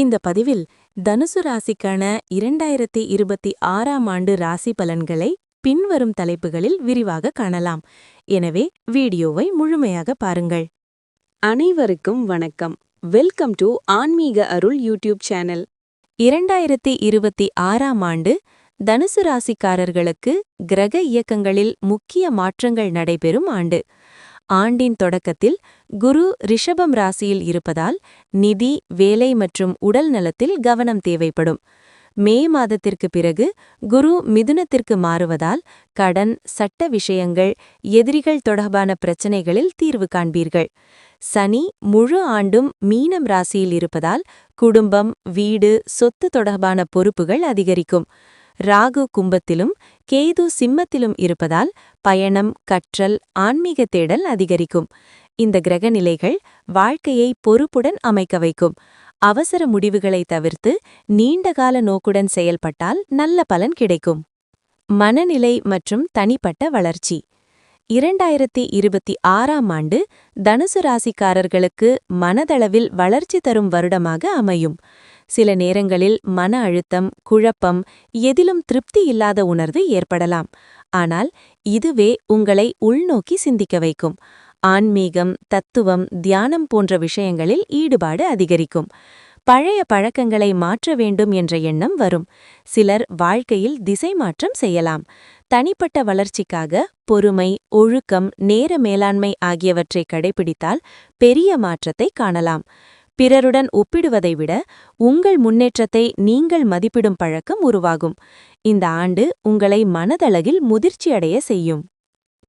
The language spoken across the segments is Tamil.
இந்த பதிவில் தனுசு ராசிக்கான இரண்டாயிரத்தி இருபத்தி ஆறாம் ஆண்டு ராசி பலன்களை பின்வரும் தலைப்புகளில் விரிவாக காணலாம். எனவே வீடியோவை முழுமையாக பாருங்கள். அனைவருக்கும் வணக்கம். வெல்கம் டு ஆன்மீக அருள் யூடியூப் சேனல். இரண்டாயிரத்தி இருபத்தி ஆறாம் ஆண்டு தனுசு ராசிக்காரர்களுக்கு கிரக இயக்கங்களில் முக்கிய மாற்றங்கள் நடைபெறும் ஆண்டு. ஆண்டின் தொடக்கத்தில் குரு ரிஷபம் ராசியில் இருப்பதால் நிதி வேலை மற்றும் உடல் நலத்தில் கவனம் தேவைப்படும். மே மாதத்திற்கு பிறகு குரு மிதுனத்திற்கு மாறுவதால் கடன் சட்ட விஷயங்கள் எதிரிகள் தொடர்பான பிரச்சினைகளில் தீர்வு காண்பீர்கள். சனி முழு ஆண்டும் மீனம் ராசியில் இருப்பதால் குடும்பம் வீடு சொத்து தொடர்பான பொறுப்புகள் அதிகரிக்கும். ராகு கும்பத்திலும் கேது சிம்மத்திலும் இருப்பதால் பயணம் கற்றல் ஆன்மீக தேடல் அதிகரிக்கும். இந்த கிரகநிலைகள் வாழ்க்கையை பொறுப்புடன் அமைக்க வைக்கும். அவசர முடிவுகளை தவிர்த்து நீண்டகால நோக்குடன் செயல்பட்டால் நல்ல பலன் கிடைக்கும். மனநிலை மற்றும் தனிப்பட்ட வளர்ச்சி. இரண்டாயிரத்தி இருபத்தி ஆறாம் ஆண்டு தனுசு ராசிக்காரர்களுக்கு மனதளவில் வளர்ச்சி தரும் வருடமாக அமையும். சில நேரங்களில் மன அழுத்தம் குழப்பம் எதிலும் திருப்தி இல்லாத உணர்வு ஏற்படலாம். ஆனால் இதுவே உங்களை உள்நோக்கி சிந்திக்க வைக்கும். ஆன்மீகம் தத்துவம் தியானம் போன்ற விஷயங்களில் ஈடுபாடு அதிகரிக்கும். பழைய பழக்கங்களை மாற்ற வேண்டும் என்ற எண்ணம் வரும். சிலர் வாழ்க்கையில் திசை மாற்றம் செய்யலாம். தனிப்பட்ட வளர்ச்சிக்காக பொறுமை ஒழுக்கம் நேர மேலாண்மை ஆகியவற்றை கடைபிடித்தால் பெரிய மாற்றத்தை காணலாம். பிறருடன் ஒப்பிடுவதை விட உங்கள் முன்னேற்றத்தை நீங்கள் மதிப்பிடும் பழக்கம் உருவாகும். இந்த ஆண்டு உங்களை மனதளவில் முதிர்ச்சியடைய செய்யும்.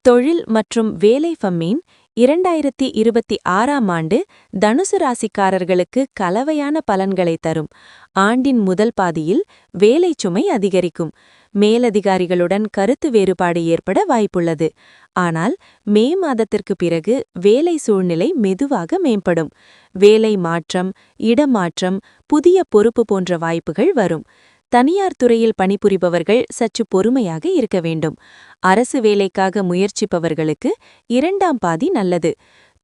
தொழில் மற்றும் வேலை ஃபம்மீன் இரண்டாயிரத்தி இருபத்தி ஆறாம் ஆண்டு தனுசு ராசிக்காரர்களுக்கு கலவையான பலன்களை தரும். ஆண்டின் முதல் பாதியில் வேலை சுமை அதிகரிக்கும். மேலதிகாரிகளுடன் கருத்து வேறுபாடு ஏற்பட வாய்ப்புள்ளது. ஆனால் மே மாதத்திற்கு பிறகு வேலை சூழ்நிலை மெதுவாக மேம்படும். வேலை மாற்றம் இடமாற்றம் புதிய பொறுப்பு போன்ற வாய்ப்புகள் வரும். தனியார் துறையில் பணிபுரிபவர்கள் சற்று பொறுமையாக இருக்க வேண்டும். அரசு வேலைக்காக முயற்சிப்பவர்களுக்கு இரண்டாம் பாதி நல்லது.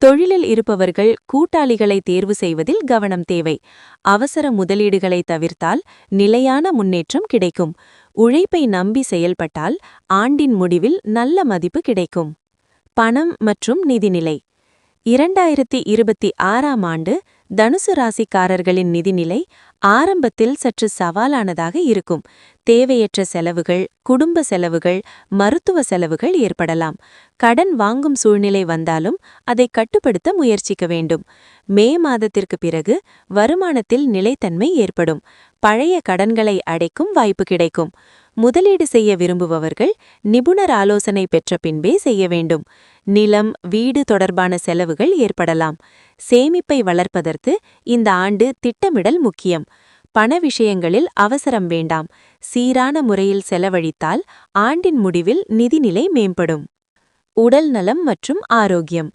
தொழிலில் இருப்பவர்கள் கூட்டாளிகளை தேர்வு செய்வதில் கவனம் தேவை. அவசர முதலீடுகளை தவிர்த்தால் நிலையான முன்னேற்றம் கிடைக்கும். உழைப்பை நம்பி செயல்பட்டால் ஆண்டின் முடிவில் நல்ல மதிப்பு கிடைக்கும். பணம் மற்றும் நிதிநிலை. இரண்டாயிரத்தி இருபத்தி ஆறாம் ஆண்டு தனுசு ராசிக்காரர்களின் நிதிநிலை ஆரம்பத்தில் சற்று சவாலானதாக இருக்கும். தேவையற்ற செலவுகள் குடும்ப செலவுகள் மருத்துவ செலவுகள் ஏற்படலாம். கடன் வாங்கும் சூழ்நிலை வந்தாலும் அதை கட்டுப்படுத்த முயற்சிக்க வேண்டும். மே மாதத்திற்கு பிறகு வருமானத்தில் நிலைத்தன்மை ஏற்படும். பழைய கடன்களை அடைக்கும் வாய்ப்பு கிடைக்கும். முதலீடு செய்ய விரும்புபவர்கள் நிபுணர் ஆலோசனை பெற்ற பின்பே செய்ய வேண்டும். நிலம் வீடு தொடர்பான செலவுகள் ஏற்படலாம். சேமிப்பை வளர்ப்பதற்கு இந்த ஆண்டு திட்டமிடல் முக்கியம். பண விஷயங்களில் அவசரம் வேண்டாம். சீரான முறையில் செலவழித்தால் ஆண்டின் முடிவில் நிதிநிலை மேம்படும். உடல் நலம் மற்றும் ஆரோக்கியம்.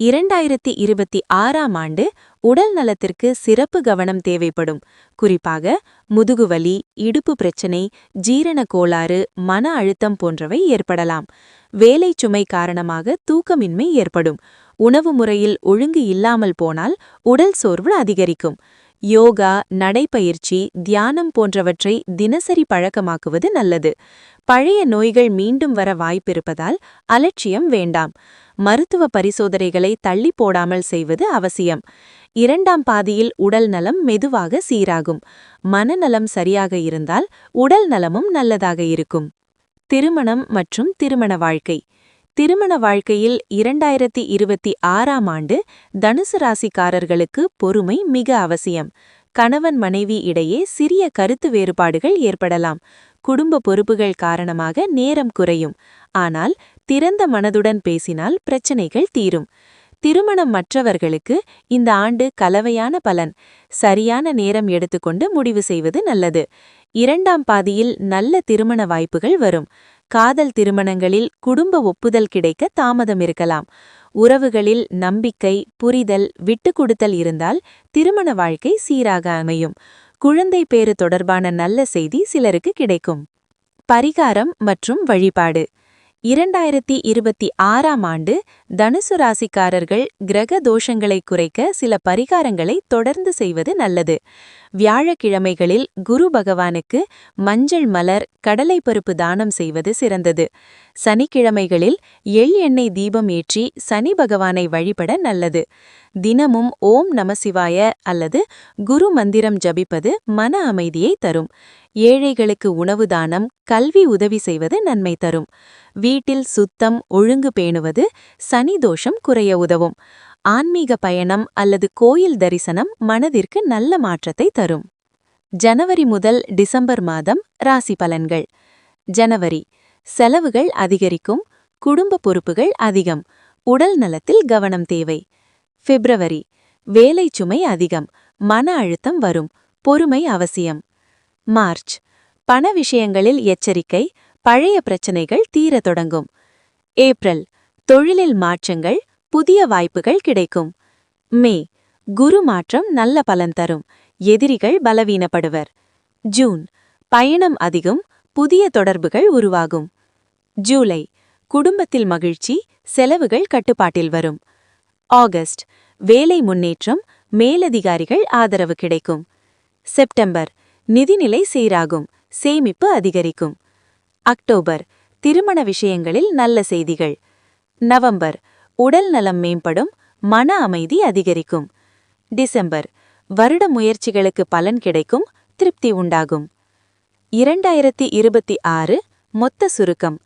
இரண்டாயிரத்தி இருபத்தி ஆறாம் ஆண்டு உடல் நலத்திற்கு சிறப்பு கவனம் தேவைப்படும். குறிப்பாக முதுகுவலி இடுப்பு பிரச்சினை ஜீரண கோளாறு மன அழுத்தம் போன்றவை ஏற்படலாம். வேலை சுமை காரணமாக தூக்கமின்மை ஏற்படும். உணவு முறையில் ஒழுங்கு இல்லாமல் போனால் உடல் சோர்வு அதிகரிக்கும். யோகா நடைப்பயிற்சி தியானம் போன்றவற்றை தினசரி பழக்கமாக்குவது நல்லது. பழைய நோய்கள் மீண்டும் வர வாய்ப்பிருப்பதால் அலட்சியம் வேண்டாம். மருத்துவ பரிசோதனைகளை தள்ளி போடாமல் செய்வது அவசியம். இரண்டாம் பாதியில் உடல் நலம் மெதுவாக சீராகும். மனநலம் சரியாக இருந்தால் உடல் நலமும் நல்லதாக இருக்கும். திருமணம் மற்றும் திருமண வாழ்க்கை. திருமண வாழ்க்கையில் இரண்டாயிரத்தி இருபத்தி ஆறாம் ஆண்டு தனுசு ராசிக்காரர்களுக்கு பொறுமை மிக அவசியம். கணவன் மனைவி இடையே சிறிய கருத்து வேறுபாடுகள் ஏற்படலாம். குடும்ப பொறுப்புகள் காரணமாக நேரம் குறையும். ஆனால் திறந்த மனதுடன் பேசினால் பிரச்சனைகள் தீரும். திருமணம் மற்றவர்களுக்கு இந்த ஆண்டு கலவையான பலன். சரியான நேரம் எடுத்துக்கொண்டு முடிவு செய்வது நல்லது. இரண்டாம் பாதியில் நல்ல திருமண வாய்ப்புகள் வரும். காதல் திருமணங்களில் குடும்ப ஒப்புதல் கிடைக்க தாமதம் இருக்கலாம். உறவுகளில் நம்பிக்கை புரிதல் விட்டு கொடுத்தல் இருந்தால் திருமண வாழ்க்கை சீராக அமையும். குழந்தை பேறு தொடர்பான நல்ல செய்தி சிலருக்கு கிடைக்கும். பரிகாரம் மற்றும் வழிபாடு. இரண்டாயிரத்தி இருபத்தி ஆறாம் ஆண்டு தனுசு ராசிக்காரர்கள் கிரக தோஷங்களை குறைக்க சில பரிகாரங்களை தொடர்ந்து செய்வது நல்லது. வியாழக்கிழமைகளில் குரு பகவானுக்கு மஞ்சள் மலர் கடலைப்பருப்பு தானம் செய்வது சிறந்தது. சனிக்கிழமைகளில் எள் எண்ணெய் தீபம் ஏற்றி சனி பகவானை வழிபட நல்லது. தினமும் ஓம் நமசிவாய அல்லது குரு மந்திரம் ஜபிப்பது மன அமைதியை தரும். ஏழைகளுக்கு உணவு தானம் கல்வி உதவி செய்வது நன்மை தரும். வீட்டில் சுத்தம் ஒழுங்கு பேணுவது சனி தோஷம் குறைய உதவும். ஆன்மீக பயணம் அல்லது கோயில் தரிசனம் மனதிற்கு நல்ல மாற்றத்தை தரும். ஜனவரி முதல் டிசம்பர் மாதம் ராசி பலன்கள். ஜனவரி செலவுகள் அதிகரிக்கும் குடும்ப பொறுப்புகள் அதிகம் உடல் நலத்தில் கவனம் தேவை. பிப்ரவரி வேலை சுமை அதிகம் மன அழுத்தம் வரும் பொறுமை அவசியம். மார்ச் பண விஷயங்களில் எச்சரிக்கை பழைய பிரச்சனைகள் தீர தொடங்கும். ஏப்ரல் தொழிலில் மாற்றங்கள் புதிய வாய்ப்புகள் கிடைக்கும். மே குரு மாற்றம் நல்ல பலன் தரும். எதிரிகள் பலவீனப்படுவர். ஜூன் பயணம் அதிகம் புதிய தொடர்புகள் உருவாகும். ஜூலை குடும்பத்தில் மகிழ்ச்சி செலவுகள் கட்டுப்பாட்டில் வரும். ஆகஸ்ட் வேலை முன்னேற்றம் மேலதிகாரிகள் ஆதரவு கிடைக்கும். செப்டம்பர் நிதிநிலை சீராகும் சேமிப்பு அதிகரிக்கும். அக்டோபர் திருமண விஷயங்களில் நல்ல செய்திகள். நவம்பர் உடல் நலம் மேம்படும் மன அமைதி அதிகரிக்கும். டிசம்பர் வருட முயற்சிகளுக்கு பலன் கிடைக்கும் திருப்தி உண்டாகும். இரண்டாயிரத்தி இருபத்தி ஆறு மொத்த சுருக்கம்.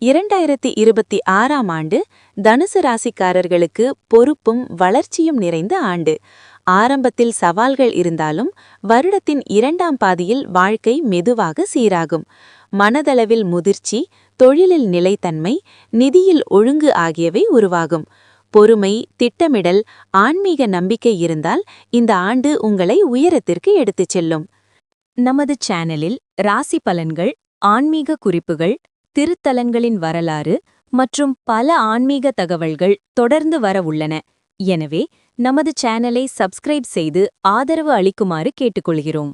இரண்டாயிரத்தி இருபத்தி ஆறாம் ஆண்டு தனுசு ராசிக்காரர்களுக்கு பொறுப்பும் வளர்ச்சியும் நிறைந்த ஆண்டு. ஆரம்பத்தில் சவால்கள் இருந்தாலும் வருடத்தின் இரண்டாம் பாதியில் வாழ்க்கை மெதுவாக சீராகும். மனதளவில் முதிர்ச்சி தொழிலில் நிலைத்தன்மை நிதியில் ஒழுங்கு ஆகியவை உருவாகும். பொறுமை திட்டமிடல் ஆன்மீக நம்பிக்கை இருந்தால் இந்த ஆண்டு உங்களை உயரத்திற்கு எடுத்துச் செல்லும். நமது சேனலில் ராசி பலன்கள் ஆன்மீக குறிப்புகள் திருத்தலன்களின் வரலாறு மற்றும் பல ஆன்மீக தகவல்கள் தொடர்ந்து வர உள்ளன. எனவே நமது சேனலை சப்ஸ்கிரைப் செய்து ஆதரவு அளிக்குமாறு கேட்டுக்கொள்கிறோம்.